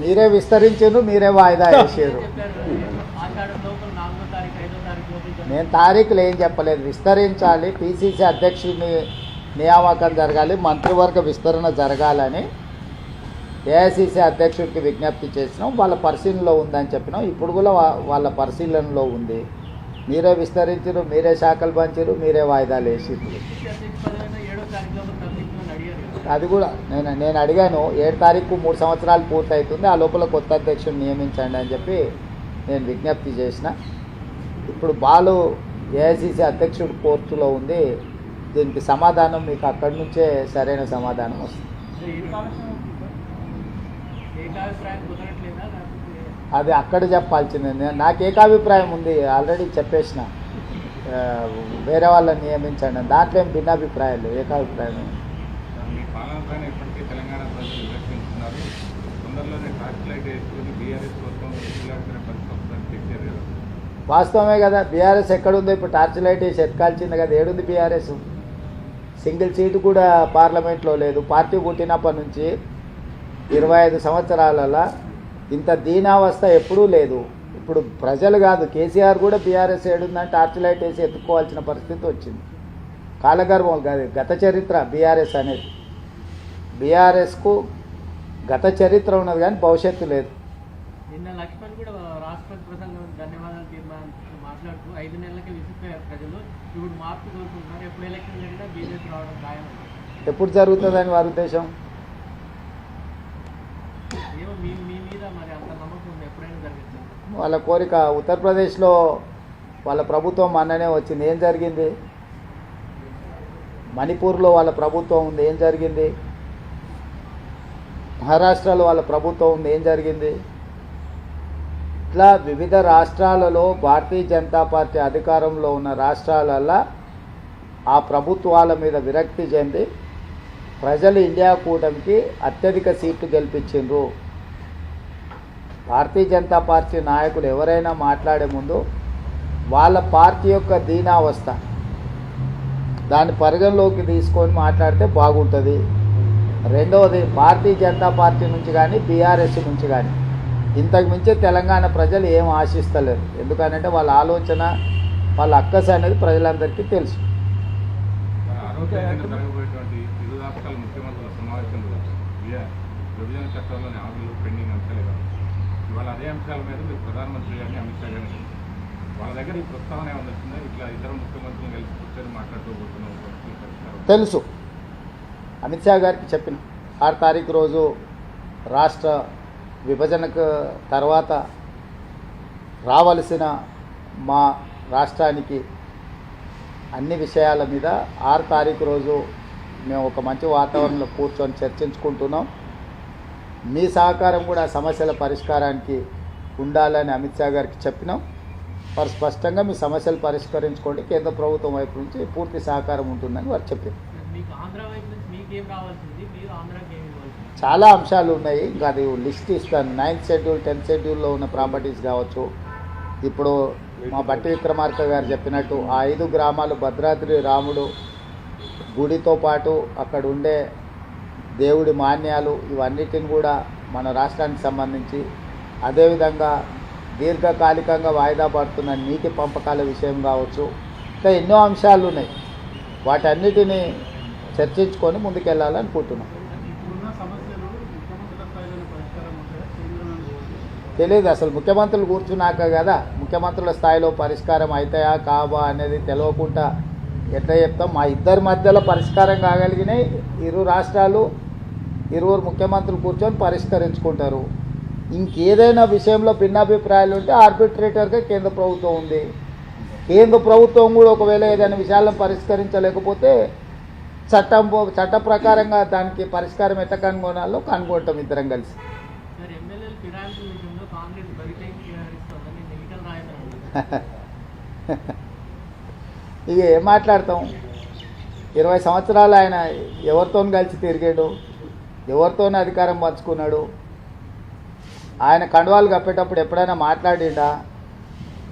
మీరే విస్తరించారు మీరే వాయిదా వేసారు నేను తారీఖులు ఏం చెప్పలేదు. విస్తరించాలి పిసిసి అధ్యక్షుడిని నియామకం జరగాలి మంత్రివర్గ విస్తరణ జరగాలని ఏఐసిసి అధ్యక్షుడికి విజ్ఞప్తి చేసినాం. వాళ్ళ పరిశీలనలో ఉందని చెప్పినాం. ఇప్పుడు కూడా వాళ్ళ పరిశీలనలో ఉంది. మీరే విస్తరించారు మీరే శాఖలు పంచారు మీరే వాయిదాలు వేసిరు పిసిసి అధ్యక్ష పదవి ఏడో తారీఖు లోపల తరలించమని అడిగారు కదా. అది కూడా నేను నేను అడిగాను ఏడు తారీఖు మూడు సంవత్సరాలు పూర్తి అవుతుంది ఆ లోపల కొత్త అధ్యక్షుడిని నియమించండి అని చెప్పి నేను విజ్ఞప్తి చేసిన. ఇప్పుడు బాలు ఏఐసిసి అధ్యక్షుడు కోర్టులో ఉంది దీనికి సమాధానం మీకు అక్కడి నుంచే సరైన సమాధానం వస్తుంది. అది అక్కడ చెప్పాల్సిందే. నేను- నాకు ఏకాభిప్రాయం ఉంది ఆల్రెడీ చెప్పేసిన. వేరే వాళ్ళని నియమించండి. దాంట్లో ఏం భిన్నాభిప్రాయాలు ఏకాభిప్రాయం పైన ఇప్పటికే తెలంగాణ ప్రజలు విమర్శిస్తున్నారు తొందరలోనే టార్చ్ లైట్ వేసుకొని బీఆర్ఎస్ కోసం వెళ్ళాల్సిన పరిస్థితి వస్తుందని చెప్పారు కదా. వాస్తవమే కదా బీఆర్ఎస్ ఎక్కడుందో ఇప్పుడు టార్చ్ లైట్ వేసి ఎత్కాల్సింది కదా ఏడుంది బీఆర్ఎస్? సింగిల్ సీటు కూడా పార్లమెంట్లో లేదు. పార్టీ పుట్టినప్పటి నుంచి ఇరవై ఐదు సంవత్సరాలలో ఇంత దీనావస్థ ఎప్పుడూ లేదు. ఇప్పుడు ప్రజలు కాదు కేసీఆర్ కూడా బీఆర్ఎస్ ఏడుందని టార్చ్ లైట్ వేసి ఎత్తుకోవాల్సిన పరిస్థితి వచ్చింది. కాలగర్వం కాదు గత చరిత్ర బీఆర్ఎస్ అనేది. బీఆర్ఎస్కు గత చరిత్ర ఉన్నది కానీ భవిష్యత్తు లేదు. నిన్న లక్ష్మణ్ కూడా రాష్ట్రపతి ప్రసంగం ధన్యవాదాలు తీర్మానం మాట్లాడుతూ ఐదు నెలలకే విసిగిపోయారు ప్రజలు. ఇప్పుడు మార్పు కోరుకుంటున్నారు. ఎప్పుడు ఎలక్షన్ జరిగినా బీజేపీ రావడం ఖాయం. ఎప్పుడు జరుగుతుందని వారి ఉద్దేశం? ఏమో మీ మీ మీద మరి అంత నమ్మకం ఉంది. ఎప్పుడైనా జరుగుతుంది వాళ్ళ కోరిక ఉత్తరప్రదేశ్లో వాళ్ళ ప్రభుత్వం మొన్ననే వచ్చింది. ఏం జరిగింది? మణిపూర్లో వాళ్ళ ప్రభుత్వం ఉంది. ఏం జరిగింది? మహారాష్ట్రలో వాళ్ళ ప్రభుత్వం ఉంది. ఏం జరిగింది? ఇట్లా వివిధ రాష్ట్రాలలో భారతీయ జనతా పార్టీ అధికారంలో ఉన్న రాష్ట్రాలల్లో ఆ ప్రభుత్వాల మీద విరక్తి చెంది ప్రజలు ఇండియా కూటమికి అత్యధిక సీట్లు గెలిపించిండ్రు. భారతీయ జనతా పార్టీ నాయకులు ఎవరైనా మాట్లాడే ముందు వాళ్ళ పార్టీ యొక్క దీనావస్థ దాన్ని పరిగణలోకి తీసుకొని మాట్లాడితే బాగుంటుంది. రెండవది భారతీయ జనతా పార్టీ నుంచి కానీ బీఆర్ఎస్ నుంచి కానీ ఇంతకు మించి తెలంగాణ ప్రజలు ఏం ఆశిస్తలేరు. ఎందుకనంటే వాళ్ళ ఆలోచన వాళ్ళ అక్కస అనేది ప్రజలందరికీ తెలుసు. విభజన చట్టంలోని హామీలు పెండింగ్ అంశాలే కాదు ఇవాళ అదే అంశాల మీద మీరు ప్రధానమంత్రి గారిని అమిత్ షా గారిని వాళ్ళ దగ్గర ఈ ప్రస్తావన ఇట్లా ముఖ్యమంత్రులు కలిసి కూర్చొని పరిష్కారం తెలుసు. అమిత్ షా గారికి చెప్పిన ఆరు తారీఖు రోజు రాష్ట్ర విభజనకు తర్వాత రావలసిన మా రాష్ట్రానికి అన్ని విషయాల మీద ఆరు తారీఖు రోజు మేము ఒక మంచి వాతావరణంలో కూర్చొని చర్చించుకుంటున్నాం. మీ సహకారం కూడా సమస్యల పరిష్కారానికి ఉండాలని అమిత్ షా గారికి చెప్పినాం. వారు స్పష్టంగా మీ సమస్యలు పరిష్కరించుకోండి. కేంద్ర ప్రభుత్వం వైపు నుంచి పూర్తి సహకారం ఉంటుందని వారు చెప్పారు. చాలా అంశాలు ఉన్నాయి. ఇంకా అది లిస్ట్ ఇస్తాను. నైన్త్ షెడ్యూల్ టెన్త్ షెడ్యూల్లో ఉన్న ప్రాపర్టీస్ కావచ్చు. ఇప్పుడు మా బట్టి విక్రమార్క గారు చెప్పినట్టు ఆ ఐదు గ్రామాలు భద్రాద్రి రాముడు గుడితో పాటు అక్కడ ఉండే దేవుడి మాన్యాలు ఇవన్నిటిని కూడా మన రాష్ట్రానికి సంబంధించి అదేవిధంగా దీర్ఘకాలికంగా వాయిదా పడుతున్న నీటి పంపకాల విషయం కావచ్చు. ఇంకా ఎన్నో అంశాలు ఉన్నాయి. వాటన్నిటిని చర్చించుకొని ఉంటాయా కేంద్రం తెలియదు అసలు ముఖ్యమంత్రులు కూర్చున్నాక కదా ముఖ్యమంత్రుల స్థాయిలో పరిష్కారం అవుతాయా కావా అనేది తెలియకుండా ఎట్లా చెప్తాం? మా ఇద్దరి మధ్యలో పరిష్కారం కాగలిగినాయి ఇరు రాష్ట్రాలు ఇరువురు ముఖ్యమంత్రులు కూర్చొని పరిష్కరించుకుంటారు. ఇంకేదైనా విషయంలో భిన్నాభిప్రాయాలు ఉంటే ఆర్బిట్రేటర్గా కేంద్ర ప్రభుత్వం ఉంది. కేంద్ర ప్రభుత్వం కూడా ఒకవేళ ఏదైనా విషయాలను పరిష్కరించలేకపోతే చట్టం పో- చట్ట ప్రకారంగా దానికి పరిష్కారం ఎట్లా కనుగొనాలో కనుగొంటాం ఇద్దరం కలిసి. ఇక ఏం మాట్లాడతాం? ఇరవై సంవత్సరాలు ఆయన ఎవరితో కలిసి తిరిగాడు? ఎవరితో అధికారం పంచుకున్నాడు? ఆయన కండువాలు కప్పేటప్పుడు ఎప్పుడైనా మాట్లాడిండా?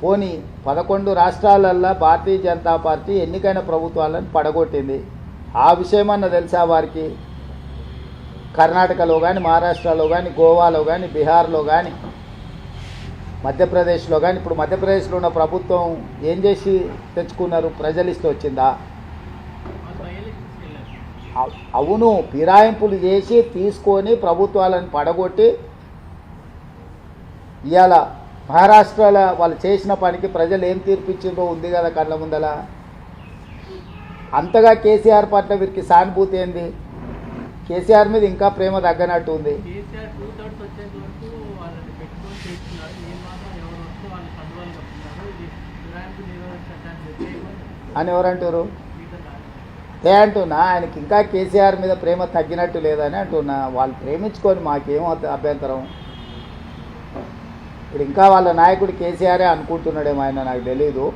పోనీ పదకొండు రాష్ట్రాలల్లో భారతీయ జనతా పార్టీ ఎన్నికైన ప్రభుత్వాలను పడగొట్టింది. ఆ విషయమన్నా తెలుసా వారికి? కర్ణాటకలో కానీ మహారాష్ట్రలో కానీ గోవాలో కానీ బీహార్లో కానీ మధ్యప్రదేశ్లో కానీ ఇప్పుడు మధ్యప్రదేశ్లో ఉన్న ప్రభుత్వం ఏం చేసి తెచ్చుకున్నారు? ప్రజలిస్తూ వచ్చిందా? అవును ఫిరాయింపులు చేసి తీసుకొని ప్రభుత్వాలను పడగొట్టి ఇవాళ మహారాష్ట్రలో వాళ్ళు చేసిన పనికి ప్రజలు ఏం తీర్పిచ్చిందో ఉంది కదా కళ్ళ ముందల? అంతగా కేసీఆర్ పట్ల వీరికి సానుభూతి ఏంది? కేసీఆర్ మీద ఇంకా ప్రేమ తగ్గనట్టు ఉంది. అని ఎవరంటారు. ఏ అంటున్నా? ఆయనకి ఇంకా కేసీఆర్ మీద ప్రేమ తగ్గినట్టు లేదని అంటున్నా. వాళ్ళు ప్రేమించుకొని మాకేం అభ- అభ్యంతరం? ఇప్పుడు ఇంకా వాళ్ళ నాయకుడు కేసీఆరే అనుకుంటున్నాడేమో ఆయన నాకు తెలీదు.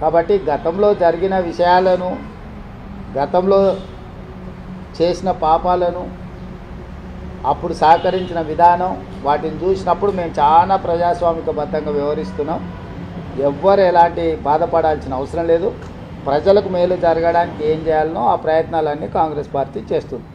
కాబట్టి గతంలో జరిగిన విషయాలను గతంలో చేసిన పాపాలను అప్పుడు సహకరించిన విధానం వాటిని చూసినప్పుడు మేము చాలా ప్రజాస్వామికబద్ధంగా వ్యవహరిస్తున్నాం. ఎవ్వరు ఎలాంటి బాధపడాల్సిన అవసరం లేదు. ప్రజలకు మేలు జరగడానికి ఏం చేయాలనో ఆ ప్రయత్నాలన్నీ కాంగ్రెస్ పార్టీ చేస్తుంది.